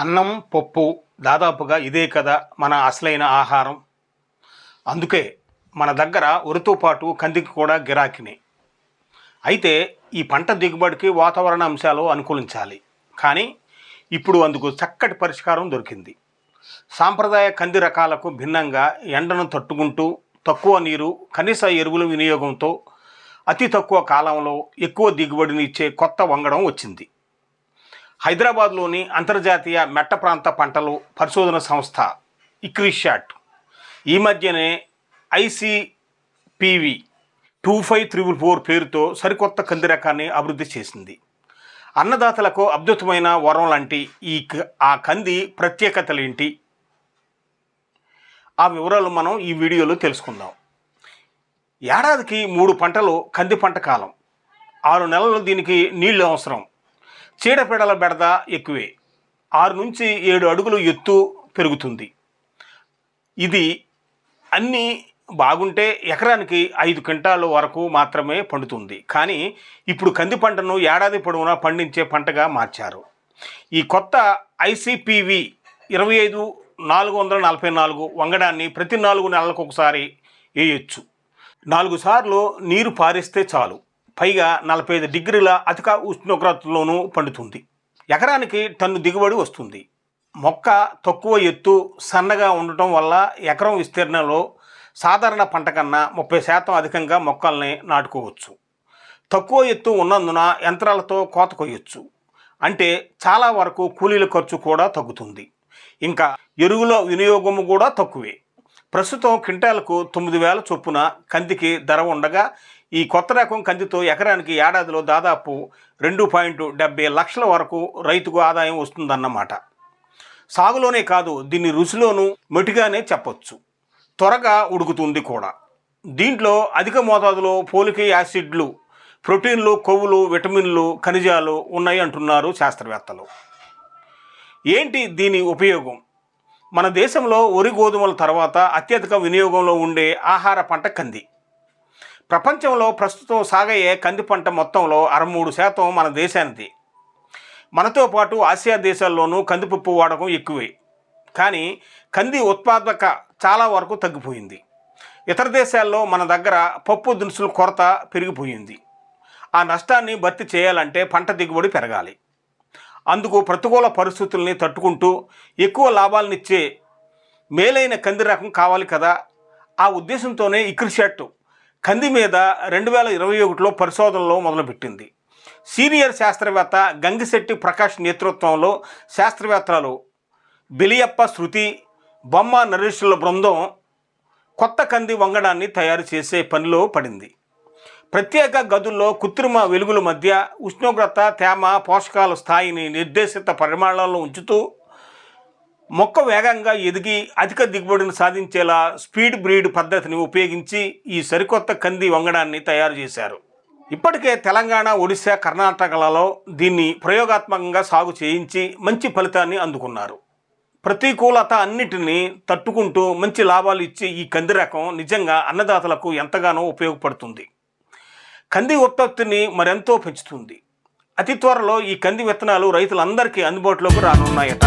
అన్నం పప్పు దాదాపుగా ఇదే కదా మన అసలైన ఆహారం. అందుకే మన దగ్గర ఉరితో పాటు కందికి కూడా గిరాకీని. అయితే ఈ పంట దిగుబడికి వాతావరణ అంశాలు అనుకూలించాలి. కానీ ఇప్పుడు అందుకు చక్కటి పరిష్కారం దొరికింది. సాంప్రదాయ కంది రకాలకు భిన్నంగా ఎండను తట్టుకుంటూ తక్కువ నీరు కనీస ఎరువుల వినియోగంతో అతి తక్కువ కాలంలో ఎక్కువ దిగుబడిని ఇచ్చే కొత్త వంగడం వచ్చింది. హైదరాబాద్లోని అంతర్జాతీయ మెట్ట ప్రాంత పంటలు పరిశోధన సంస్థ ఇక్రిషాట్ ఈ మధ్యనే ICPV two five triple four పేరుతో సరికొత్త కంది రకాన్ని అభివృద్ధి చేసింది. అన్నదాతలకు అద్భుతమైన వరం లాంటి ఈ క- ఆ కంది ప్రత్యేకతలేంటి ఆ వివరాలు మనం ఈ వీడియోలో తెలుసుకుందాం. ఏడాదికి మూడు పంటలు కంది పంట కాలం. ఆరు నెలలు దీనికి నీళ్ళు అవసరం. చీడపీడల బెడద ఎక్కువే. ఆరు నుంచి ఏడు అడుగులు ఎత్తు పెరుగుతుంది. ఇది అన్నీ బాగుంటే ఎకరానికి ఐదు క్వింటాల వరకు మాత్రమే పండుతుంది. కానీ ఇప్పుడు కంది పంటను ఏడాది పొడవునా పండించే పంటగా మార్చారు. ఈ కొత్త ఐసిపివి ఇరవై ఐదు నాలుగు వందల నలభై నాలుగు వంగడాన్ని ప్రతి నాలుగు నెలలకు ఒకసారి వేయొచ్చు. నాలుగు సార్లు నీరు పారిస్తే చాలు. పైగా నలభై ఐదు డిగ్రీల అధిక ఉష్ణోగ్రతలోనూ పండుతుంది. ఎకరానికి టన్ను దిగుబడి వస్తుంది. మొక్క తక్కువ ఎత్తు సన్నగా ఉండటం వల్ల ఎకరం విస్తీర్ణంలో సాధారణ పంట కన్నా ముప్పై శాతం అధికంగా మొక్కల్ని నాటుకోవచ్చు. తక్కువ ఎత్తు ఉన్నందున యంత్రాలతో కోత కొయ్యొచ్చు. అంటే చాలా వరకు కూలీల ఖర్చు కూడా తగ్గుతుంది. ఇంకా ఎరువుల వినియోగము కూడా తక్కువే. ప్రస్తుతం క్వింటాలకు తొమ్మిది వేల చొప్పున కందికి ధర ఉండగా ఈ కొత్త రకం కందితో ఎకరానికి ఏడాదిలో దాదాపు రెండు పాయింట్ డెబ్బై లక్షల వరకు రైతుకు ఆదాయం వస్తుందన్నమాట. సాగులోనే కాదు దీన్ని రుచిలోనూ మెటుగానే చెప్పొచ్చు. త్వరగా ఉడుకుతుంది కూడా. దీంట్లో అధిక మోతాదులో పోలిక్ యాసిడ్లు ప్రోటీన్లు కొవ్వులు విటమిన్లు ఖనిజాలు ఉన్నాయి అంటున్నారు శాస్త్రవేత్తలు. ఏంటి దీని ఉపయోగం? మన దేశంలో వరి గోధుమల తర్వాత అత్యధిక వినియోగంలో ఉండే ఆహార పంట కంది. ప్రపంచంలో ప్రస్తుతం సాగయ్యే కంది పంట మొత్తంలో అరవై శాతం మన దేశానిది. మనతో పాటు ఆసియా దేశాల్లోనూ కందిపప్పు వాడకం ఎక్కువే. కానీ కంది ఉత్పాదక చాలా వరకు తగ్గిపోయింది. ఇతర దేశాల్లో మన దగ్గర పప్పు దినుసుల కొరత పెరిగిపోయింది. ఆ నష్టాన్ని భర్తీ చేయాలంటే పంట దిగుబడి పెరగాలి. అందుకు ప్రతికూల పరిస్థితుల్ని తట్టుకుంటూ ఎక్కువ లాభాలనిచ్చే మేలైన కంది రకం కావాలి కదా. ఆ ఉద్దేశంతోనే ఇక్రిషెట్ కంది మీద రెండు వేల ఇరవై ఒకటిలో పరిశోధనలో మొదలుపెట్టింది. సీనియర్ శాస్త్రవేత్త గంగిశెట్టి ప్రకాష్ నేతృత్వంలో శాస్త్రవేత్తలు బిలియప్ప శృతి బొమ్మ నరేష్ల బృందం కొత్త కంది వంగడాన్ని తయారు చేసే పనిలో పడింది. ప్రత్యేక గదుల్లో కృత్రిమ వెలుగుల మధ్య ఉష్ణోగ్రత తేమ పోషకాల స్థాయిని నిర్దేశిత పరిమాణాల్లో ఉంచుతూ మొక్క వేగంగా ఎదిగి అధిక దిగుబడిని సాధించేలా స్పీడ్ బ్రీడ్ పద్ధతిని ఉపయోగించి ఈ సరికొత్త కంది వంగడాన్ని తయారు చేశారు. ఇప్పటికే తెలంగాణ ఒడిశా కర్ణాటకలలో దీన్ని ప్రయోగాత్మకంగా సాగు చేయించి మంచి ఫలితాన్ని అందుకున్నారు. ప్రతికూలత అన్నిటినీ తట్టుకుంటూ మంచి లాభాలు ఇచ్చే ఈ కంది రకం నిజంగా అన్నదాతలకు ఎంతగానో ఉపయోగపడుతుంది. కంది ఉత్పత్తిని మరెంతో పెంచుతుంది. అతి త్వరలో ఈ కంది విత్తనాలు రైతులందరికీ అందుబాటులోకి రానున్నాయట.